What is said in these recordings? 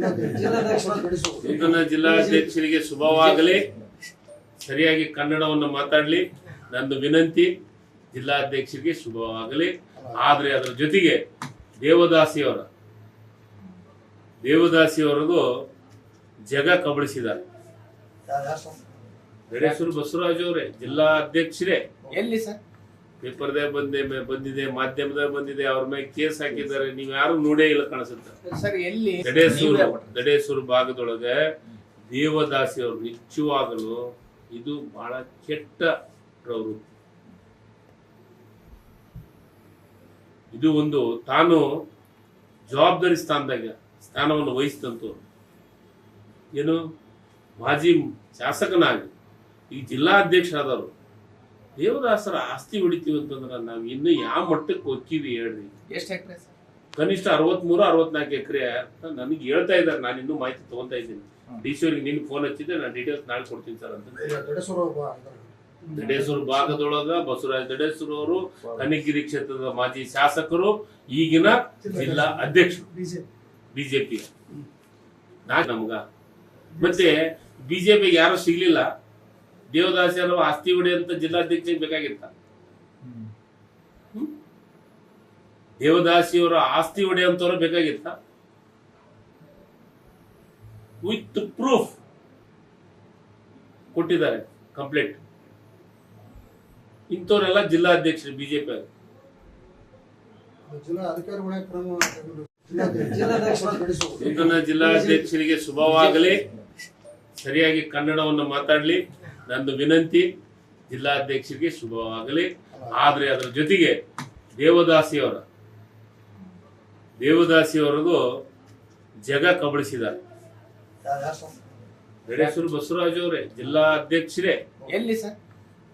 ನೂತನ ಜಿಲ್ಲಾಧ್ಯಕ್ಷರಿಗೆ ಶುಭವಾಗಲಿ. ಸರಿಯಾಗಿ ಕನ್ನಡವನ್ನು ಮಾತಾಡಲಿ. ನಂದು ವಿನಂತಿ ಜಿಲ್ಲಾಧ್ಯಕ್ಷರಿಗೆ ಶುಭವಾಗಲಿ. ಆದರೆ ಅದರ ಜೊತೆಗೆ ದೇವದಾಸಿಯವರ ದೇವದಾಸಿಯವರದು ಜಗ ಕಬಳಿಸಿದ್ದಾರೆ. ಗಣೇಶ್ವರ ಬಸವರಾಜ್ ಅವರೇ ಜಿಲ್ಲಾ ಅಧ್ಯಕ್ಷರೇ ಎಲ್ಲಿ ಸರ್? ಪೇಪರ್ದೇ ಬಂದೆ ಬಂದಿದೆ ಮಾಧ್ಯಮದಾಗ ಬಂದಿದೆ ಅವ್ರ ಮೇಲೆ ಕೇಸ್ ಹಾಕಿದ್ದಾರೆ ನೀವು ಯಾರು ನೋಡೇ ಇಲ್ಲ ಕಾಣಿಸುತ್ತೆ. ದಡೇಸೂರು ದಡೇಸೂರು ಭಾಗದೊಳಗೆ ದೇವದಾಸಿ ಅವರು ನಿಚ್ಚುವಾಗಲು ಇದು ಬಹಳ ಕೆಟ್ಟ ಪ್ರವೃತ್ತಿ ಇದು ಒಂದು ತಾನು ಜವಾಬ್ದಾರಿ ಸ್ಥಾನದಾಗ ಸ್ಥಾನವನ್ನು ವಹಿಸಿದಂತು ಏನು? ಮಾಜಿ ಶಾಸಕನಾಗಿ ಈ ಜಿಲ್ಲಾಧ್ಯಕ್ಷರಾದವರು ದೇವದಾಸರ ಆಸ್ತಿ ಹೊಡಿತೀವಿ ಅಂತಂದ್ರೆ ನಾವು ಇನ್ನು ಯಾವ ಮಟ್ಟಕ್ಕೆ ಹೋಗ್ತೀವಿ ಹೇಳ್ರಿ ಎಷ್ಟು ಎಕರೆ ಸರ್? ಕನಿಷ್ಠ ಅರವತ್ಮೂರು ಅರವತ್ನಾಲ್ಕು ಎಕರೆ ನನಗೆ ಹೇಳ್ತಾ ಇದ್ದಾರೆ. ನಾನು ಇನ್ನೂ ಮಾಹಿತಿ ತಗೊಂತಾ ಇದ್ದೀನಿ. ಡಿ ಸಿ ಅವ್ರಿಗೆ ನಿನ್ಗೆ ಫೋನ್ ಹಚ್ಚಿದ್ದೆ ನಾನು ಡೀಟೇಲ್ಸ್ ನಾಳೆ ಕೊಡ್ತೀನಿ ಸರ್ ಅಂತ. ದಡೇಸೂರು ಭಾಗದೊಳಗ ಬಸವರಾಜ ದಡೇಸೂರು ಅವರು ಕನಗಿರಿ ಕ್ಷೇತ್ರದ ಮಾಜಿ ಶಾಸಕರು ಈಗಿನ ಜಿಲ್ಲಾ ಅಧ್ಯಕ್ಷರು. ಬಿಜೆಪಿ. ನಮ್ಗ. ಮತ್ತೆ ಬಿಜೆಪಿಗೆ ಯಾರು ಸಿಗ್ಲಿಲ್ಲ. ದೇವದಾಸರು ಆಸ್ತಿ ಹೊಡೆಯಂತ ಜಿಲ್ಲಾಧ್ಯಕ್ಷ ಬೇಕಾಗಿತ್ತ. ದೇವದಾಸಿಯವರ ಆಸ್ತಿ ಹೊಡೆಯಂತವ್ರು ಬೇಕಾಗಿತ್ತ. ವಿತ್ ಪ್ರೂಫ್ ಕೊಟ್ಟಿದ್ದಾರೆ ಕಂಪ್ಲೇಂಟ್. ಇಂಥವರೆಲ್ಲ ಜಿಲ್ಲಾಧ್ಯಕ್ಷರು ಬಿಜೆಪಿ ಕ್ರಮ ನೂತನ ಜಿಲ್ಲಾಧ್ಯಕ್ಷರಿಗೆ ಶುಭವಾಗಲಿ. ಸರಿಯಾಗಿ ಕನ್ನಡವನ್ನು ಮಾತಾಡಲಿ. ನಂದು ವಿನಂತಿ ಜಿಲ್ಲಾಧ್ಯಕ್ಷರಿಗೆ ಶುಭವಾಗಲಿ. ಆದರೆ ಅದರ ಜೊತೆಗೆ ದೇವದಾಸಿಯವರ ದೇವದಾಸಿಯವರದು ಜಗ ಕಬಳಿಸಿದ್ದಾರೆ. ಗಣೇಶ್ವರ ಬಸವರಾಜ್ ಅವರೇ ಜಿಲ್ಲಾ ಅಧ್ಯಕ್ಷರೇ. ಎಲ್ಲಿ ಸರ್?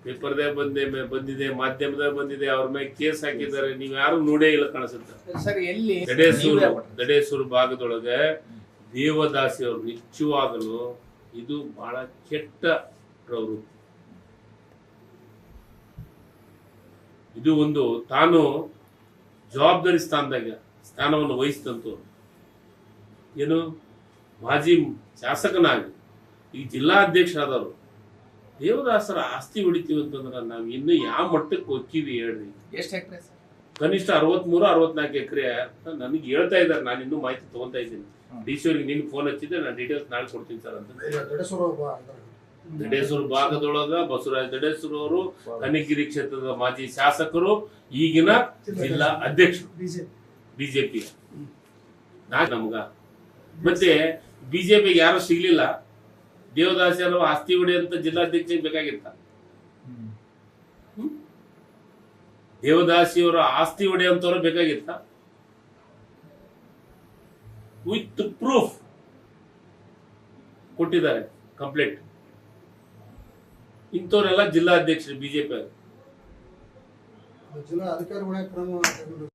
ಪೇಪರ್ದೇ ಬಂದೆ ಬಂದಿದೆ ಮಾಧ್ಯಮದ ಬಂದಿದೆ ಅವ್ರ ಮೇಲೆ ಕೇಸ್ ಹಾಕಿದ್ದಾರೆ. ನೀವು ಯಾರು ನೋಡೇ ಇಲ್ಲ ಕಾಣಿಸುತ್ತೆ. ಸರ್ ಎಲ್ಲಿ? ಗಡೇಸೂರು ನೀವೇ ಭಾಗದೊಳಗೆ ದೇವದಾಸಿ ಅವರು ನಿಚ್ಚುವಾಗಲು ಇದು ಬಹಳ ಕೆಟ್ಟ ಪ್ರವೃತ್ತಿ ಇದು ಒಂದು ತಾನು ಜವಾಬ್ದಾರಿ ಸ್ಥಾನದಾಗ ಸ್ಥಾನವನ್ನು ವಹಿಸಿದಂತ ಏನು? ಮಾಜಿ ಶಾಸಕನಾಗಿ ಈ ಜಿಲ್ಲಾಧ್ಯಕ್ಷರಾದವರು ದೇವದಾಸರ ಆಸ್ತಿ ಹೊಡಿತೀವಿ ಅಂತಂದ್ರೆ ನಾವು ಇನ್ನು ಯಾವ ಮಟ್ಟಕ್ಕೆ ಹೋಗ್ತೀವಿ ಹೇಳ್ರಿ. ಎಷ್ಟು ಎಕರೆ ಸರ್? ಕನಿಷ್ಠ ಅರವತ್ಮೂರು ಅರವತ್ನಾಲ್ಕು ಎಕರೆ ಅಂತ ನನಗೆ ಹೇಳ್ತಾ ಇದ್ದಾರೆ. ನಾನು ಇನ್ನೂ ಮಾಹಿತಿ ತಗೊಂತಾ ಇದ್ದೀನಿ. ಡಿ ಸಿ ಅವ್ರಿಗೆ ನಿನ್ಗೆ ಫೋನ್ ಹಚ್ಚಿದ್ದೆ ನಾನು ಡೀಟೇಲ್ಸ್ ನಾಳೆ ಕೊಡ್ತೀನಿ ಸರ್ ಅಂತ. ದಡೇಶ್ವರ ಭಾಗದೊಳಗ ಬಸವರಾಜ ದಡೇಶ್ವರ ಅವರು ಕನಿಗಿರಿ ಕ್ಷೇತ್ರದ ಮಾಜಿ ಶಾಸಕರು, ಈಗಿನ ಜಿಲ್ಲಾ ಅಧ್ಯಕ್ಷ ಬಿಜೆಪಿ. ನಮ್ಗ. ಮತ್ತೆ ಬಿಜೆಪಿಗೆ ಯಾರು ಸಿಗ್ಲಿಲ್ಲ. ದೇವದಾಸಿಯರು ಆಸ್ತಿ ಹೊಡೆಯಂತ ಜಿಲ್ಲಾಧ್ಯಕ್ಷ ಬೇಕಾಗಿತ್ತ. ದೇವದಾಸಿಯವರ ಆಸ್ತಿ ಹೊಡೆಯಂತವ್ರು ಬೇಕಾಗಿತ್ತ. ವಿತ್ ಪ್ರೂಫ್ ಕೊಟ್ಟಿದ್ದಾರೆ ಕಂಪ್ಲೇಂಟ್. ಇಂಥವರೆಲ್ಲ ಜಿಲ್ಲಾಧ್ಯಕ್ಷರು ಬಿಜೆಪಿ ಜಿಲ್ಲಾ ಅಧಿಕಾರಿ ಕ್ರಮ